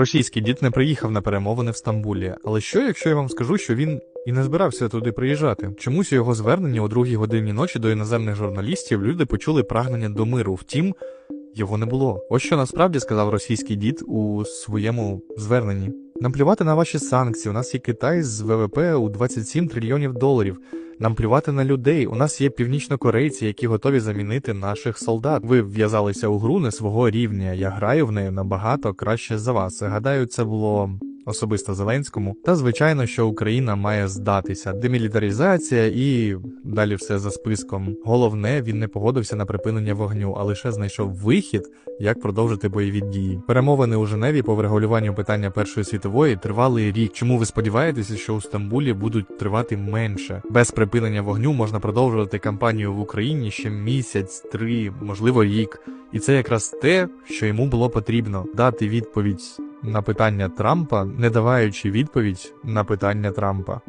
Російський дід не приїхав на перемовини в Стамбулі. Але що, якщо я вам скажу, що він і не збирався туди приїжджати? Чомусь у його зверненні о другій годині ночі до іноземних журналістів люди почули прагнення до миру. Втім, його не було. Ось що насправді сказав російський дід у своєму зверненні. Нам плювати на ваші санкції. У нас є Китай з ВВП у 27 трильйонів доларів. Нам плювати на людей. У нас є північнокорейці, які готові замінити наших солдат. Ви вв'язалися у гру не свого рівня. Я граю в неї набагато краще за вас. Гадаю, це було особисто Зеленському. Та звичайно, що Україна має здатися. Демілітаризація і далі все за списком. Головне, він не погодився на припинення вогню, а лише знайшов вихід, як продовжити бойові дії. Перемовини у Женеві по врегулюванню питання Першої світової тривали рік. Чому ви сподіваєтеся, що у Стамбулі будуть тривати менше? Без припинення вогню можна продовжувати кампанію в Україні ще місяць, три, можливо, рік. І це якраз те, що йому було потрібно дати відповідь на питання Трампа, не даваючи відповідь на питання Трампа.